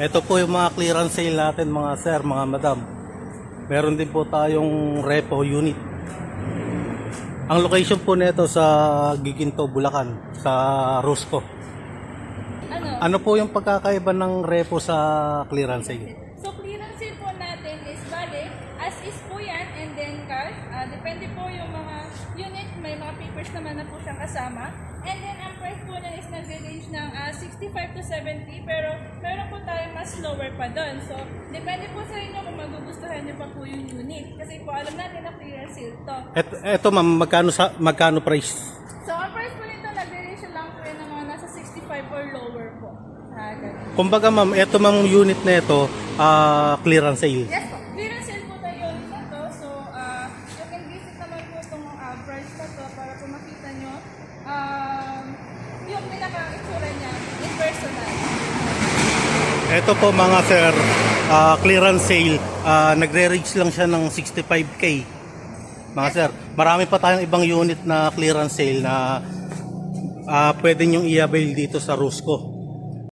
Ito po yung mga clearance sale natin mga sir, mga madam. Meron din po tayong repo unit. Ang location po nito sa Giginto, Bulacan, sa Rosco. Ano? Ano po yung pagkakaiba ng repo sa clearance sale? So, clearance sale po natin is bale, as is po yan, and then cash. Ah, depende po yung mga unit, may mga papers naman na po siyang kasama. And then, ang price po niya is nag-range ng ah, 65 to 70, pero meron lower pa doon. So, depende po sa inyo kung magugustuhan niyo pa po yung unit. Kasi po, alam natin na clearance sale to. Et, eto ma'am, magkano, sa, magkano price? So, ang price po nito, nag-range lang po ng mga nasa 65 or lower po. Ah, ganun. Kumbaga ma'am, eto mang unit na ito, ah, clearance sale. Yes po. Clearance sale po tayo na to. So, uh, you can visit naman po itong uh, branch na to para po makita nyo um, yung pinaka-itsura niya. Ito po mga sir, ah, clearance sale, ah, nagre-reach lang siya ng 65k. Mga sir, marami pa tayong ibang unit na clearance sale na ah, pwede nyong i-avail dito sa Rusco.